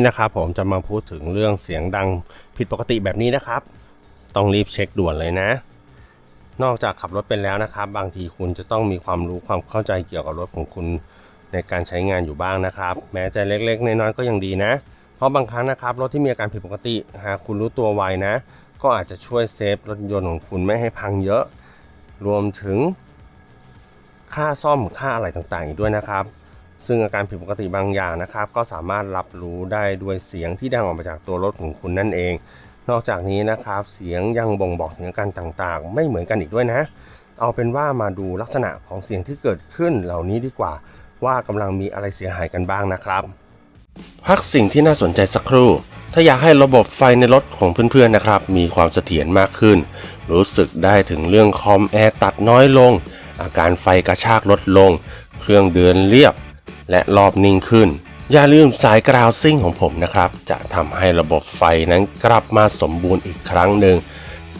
นนี้นะครับผมจะมาพูดถึงเรื่องเสียงดังผิดปกติแบบนี้นะครับ ต้องรีบเช็คด่วนเลยนะ นอกจากขับรถเป็นแล้วนะครับ บางทีคุณจะต้องมีความรู้ความเข้าใจเกี่ยวกับรถของคุณในการใช้งานอยู่บ้างนะครับ แม้จะเล็กๆน้อยๆก็ยังดีนะ เพราะบางครั้งนะครับรถที่มีอาการผิดปกติหากคุณรู้ตัวไวนะ ก็อาจจะช่วยเซฟรถยนต์ของคุณไม่ให้พังเยอะ รวมถึงค่าซ่อมค่าอะไรต่างๆ อีกด้วยนะครับ ซึ่งอาการผิดปกติบางอย่างนะครับ ก็สามารถรับรู้ได้ด้วยเสียงที่ดังออกมาจากตัวรถของคุณนั่นเอง นอกจากนี้นะครับ เสียงยังบ่งบอกถึงอาการต่างๆ ไม่เหมือนกันอีกด้วยนะ เอาเป็นว่ามาดูลักษณะของเสียงที่เกิดขึ้นเหล่านี้ดีกว่า ว่ากำลังมีอะไรเสียหายกันบ้างนะครับ พักสิ่งที่น่าสนใจสักครู่ ถ้าอยากให้ระบบไฟในรถของเพื่อนๆนะครับ มีความเสถียรมากขึ้น รู้สึกได้ถึงเรื่องคอมแอร์ตัดน้อยลง อาการไฟกระชากลดลง เครื่องเดินเรียบ และรอบนิ่งขึ้น อย่าลืมสายกราวซิ่งของผมนะครับ จะทำให้ระบบไฟนั้นกลับมาสมบูรณ์อีกครั้งหนึ่ง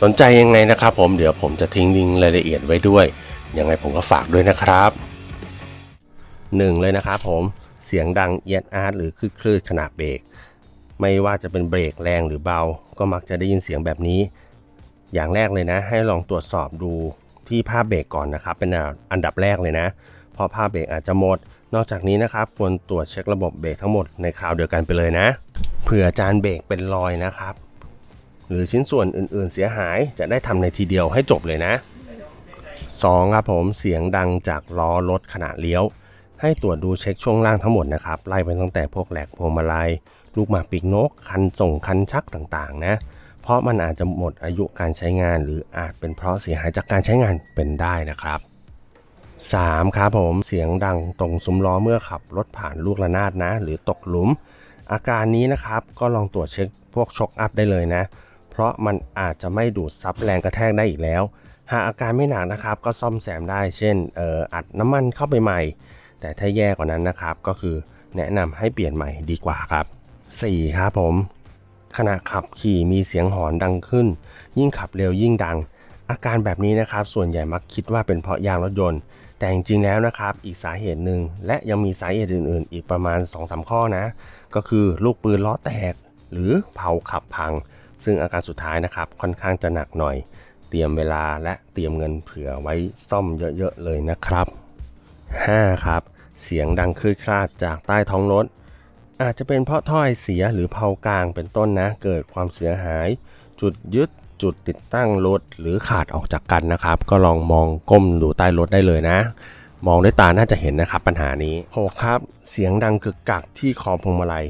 สนใจยังไงนะครับผมเดี๋ยวผมจะทิ้งลิงก์รายละเอียดไว้ด้วย ยังไงผมก็ฝากด้วยนะครับหนึ่งเลยนะครับผมเสียงดังเอียดอาร์ตหรือคลืดคลืดขณะเบรกไม่ว่าจะเป็นเบรกแรงหรือเบา ก็มักจะได้ยินเสียงแบบนี้ อย่างแรกเลยนะ ให้ลองตรวจสอบดูที่ผ้าเบรกก่อนนะครับ เป็นอันดับแรกเลยนะ ราะผ้าเบรกอาจจะหมด นอกจากนี้นะครับควรตรวจเช็คระบบเบรกทั้งหมดในคราวเดียวกันไปเลยนะ เผื่อจานเบรกเป็นรอยนะครับ หรือชิ้นส่วนอื่นๆ เสียหายจะได้ทำในทีเดียวให้จบเลยนะ 2. ครับผมเสียงดังจากล้อรถขณะเลี้ยว ให้ตรวจดูเช็คช่วงล่างทั้งหมดนะครับไล่ไปตั้งแต่พวกแหลกพวงมาลัยลูกหมากปีกนก คันส่งคันชักต่างๆ นะ เพราะมันอาจจะหมดอายุการใช้งาน หรืออาจเป็นเพราะเสียหายจากการใช้งานเป็นได้นะครับ 3. ครับผมเสียงดังตรงซุ้มล้อเมื่อขับรถผ่านลูกระนาดนะ หรือตกหลุม อาการนี้นะครับก็ลองตรวจเช็คพวกช็อคอัพได้เลยนะ เพราะมันอาจจะไม่ดูดซับแรงกระแทกได้อีกแล้ว หากอาการไม่หนักนะครับ ก็ซ่อมแซมได้ เช่นเอออัดน้ำมันเข้าไปใหม่ แต่ถ้าแย่กว่านั้นนะครับ ก็คือแนะนำให้เปลี่ยนใหม่ดีกว่าครับ 4. ครับผมขณะขับขี่มีเสียงหอนดังขึ้น ยิ่งขับเร็วยิ่งดัง อาการแบบนี้นะครับส่วนใหญ่มักคิดว่าเป็นเพราะยางรถยนต์ แต่จริงๆแล้วนะครับอีกสาเหตุหนึ่งและยังมีสาเหตุอื่น ๆ อีกประมาณ 2-3 ข้อนะ ก็คือลูกปืนล้อแตก หรือเผาขับพัง ซึ่งอาการสุดท้ายนะครับค่อนข้างจะหนักหน่อย เตรียมเวลาและเตรียมเงินเผื่อไว้ซ่อมเยอะๆเลยนะครับ 5. ครับ เสียงดังคลืดคลาดจากใต้ท้องรถ อาจจะเป็นเพราะถ้อยเสียหรือเผากลางเป็นต้นนะ เกิดความเสียหาย จุดยึด จุดติดตั้งรถหรือขาดออกจากกันนะครับ ก็ลองมองก้มดูใต้รถได้เลยนะ มองด้วยตาน่าจะเห็นนะครับปัญหานี้ 6. ครับ เสียงดังกึกกักที่คอพวงมาลัย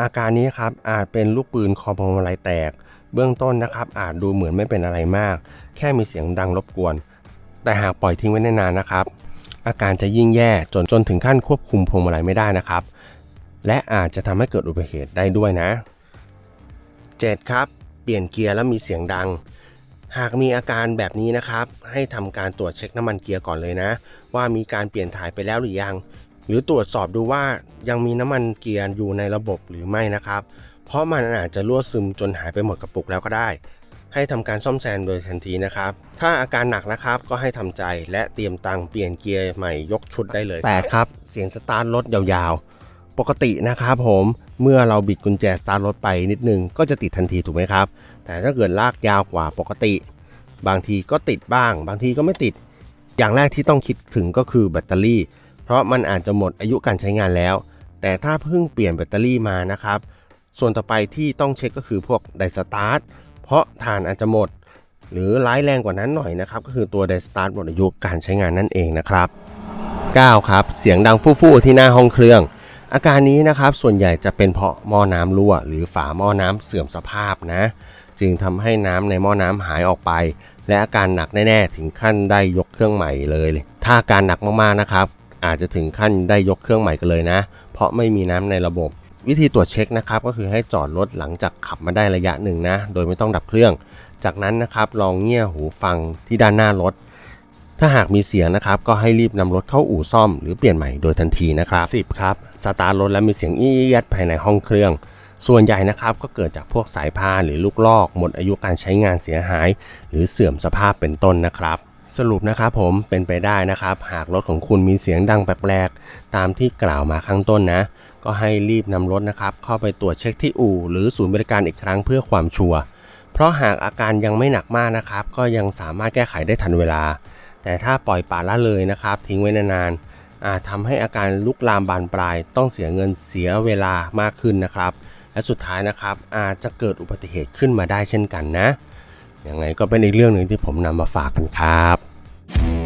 อาการนี้ครับอาจเป็นลูกปืนคอพวงมาลัยแตก เบื้องต้นนะครับ อาจดูเหมือนไม่เป็นอะไรมาก แค่มีเสียงดังรบกวน แต่หากปล่อยทิ้งไว้นานๆนะครับ อาการจะยิ่งแย่จนจนถึงขั้นควบคุมพวงมาลัยไม่ได้นะครับ และอาจจะทำให้เกิดอุบัติเหตุได้ด้วยนะ 7. ครับ เปลี่ยนเกียร์แล้วมีเสียงดัง หากมีอาการแบบนี้นะครับ ให้ทำการตรวจเช็คน้ำมันเกียร์ก่อนเลยนะ ว่ามีการเปลี่ยนถ่ายไปแล้วหรือยัง หรือตรวจสอบดูว่ายังมีน้ำมันเกียร์อยู่ในระบบหรือไม่นะครับ เพราะมันอาจจะรั่วซึมจนหายไปหมดกระปุกแล้วก็ได้ ให้ทำการซ่อมแซมโดยทันทีนะครับ ถ้าอาการหนักนะครับก็ให้ทำใจและเตรียมตังค์เปลี่ยนเกียร์ใหม่ยกชุดได้เลย 8. ครับเสียงสตาร์ทรถยาวๆ ปกตินะครับผมเมื่อเราบิดกุญแจสตาร์ทรถไปนิดนึงก็จะติดทันทีถูกไหมครับ แต่ถ้าเกิดลากยาวกว่าปกติ บางทีก็ติดบ้าง บางทีก็ไม่ติด อย่างแรกที่ต้องคิดถึงก็คือแบตเตอรี่ เพราะมันอาจจะหมดอายุการใช้งานแล้ว แต่ถ้าเพิ่งเปลี่ยนแบตเตอรี่มานะครับ ส่วนต่อไปที่ต้องเช็คก็คือพวกไดสตาร์ทเพราะฐานอาจจะหมด หรือร้ายแรงกว่านั้นหน่อยนะครับก็คือตัวไดสตาร์ทหมดอายุการใช้งานนั่นเองนะครับ 9. ครับเสียงดังฟู่ๆที่หน้าห้องเครื่อง อาการนี้นะครับส่วนใหญ่จะเป็นเพราะหม้อน้ำรั่ว หรือฝาหม้อน้ำเสื่อมสภาพนะ จึงทำให้น้ำในหม้อน้ำหายออกไป และอาการหนักแน่ๆ ถึงขั้นได้ยกเครื่องใหม่เลย ถ้าอาการหนักมากๆนะครับ อาจจะถึงขั้นได้ยกเครื่องใหม่กันเลยนะ เพราะไม่มีน้ำในระบบ วิธีตรวจเช็คนะครับก็คือให้จอดรถหลังจากขับมาได้ระยะหนึ่งนะ โดยไม่ต้องดับเครื่อง จากนั้นนะครับลองเงี่ยหูฟังที่ด้านหน้ารถ ถ้าหากมีเสียงนะครับก็ให้รีบนำรถเข้าอู่ซ่อมหรือเปลี่ยนใหม่โดยทันทีนะครับ10ครับสตาร์ทรถแล้วมีเสียงอี้ยัดภายในห้องเครื่อง ส่วนใหญ่นะครับก็เกิดจากพวกสายพานหรือลูกลอก หมดอายุการใช้งานเสียหาย หรือเสื่อมสภาพเป็นต้นนะครับสรุปนะครับผมเป็นไปได้นะครับ หากรถของคุณมีเสียงดังแปลกๆ ตามที่กล่าวมาข้างต้นนะ ก็ให้รีบนำรถนะครับ เข้าไปตรวจเช็คที่อู่หรือศูนย์บริการอีกครั้งเพื่อความชัวร์เพราะหากอาการยังไม่หนักมากนะครับ ก็ยังสามารถแก้ไขได้ทันเวลา แต่ถ้าปล่อยปละละเลยนะครับ ทิ้งไว้นานๆอาจทำให้อาการลุกลามบานปลายต้องเสียเงินเสียเวลามากขึ้นนะครับ และสุดท้ายนะครับอาจจะเกิดอุบัติเหตุขึ้นมาได้เช่นกันนะยังไงก็เป็นอีกเรื่องหนึ่งที่ผมนำมาฝากกันครับ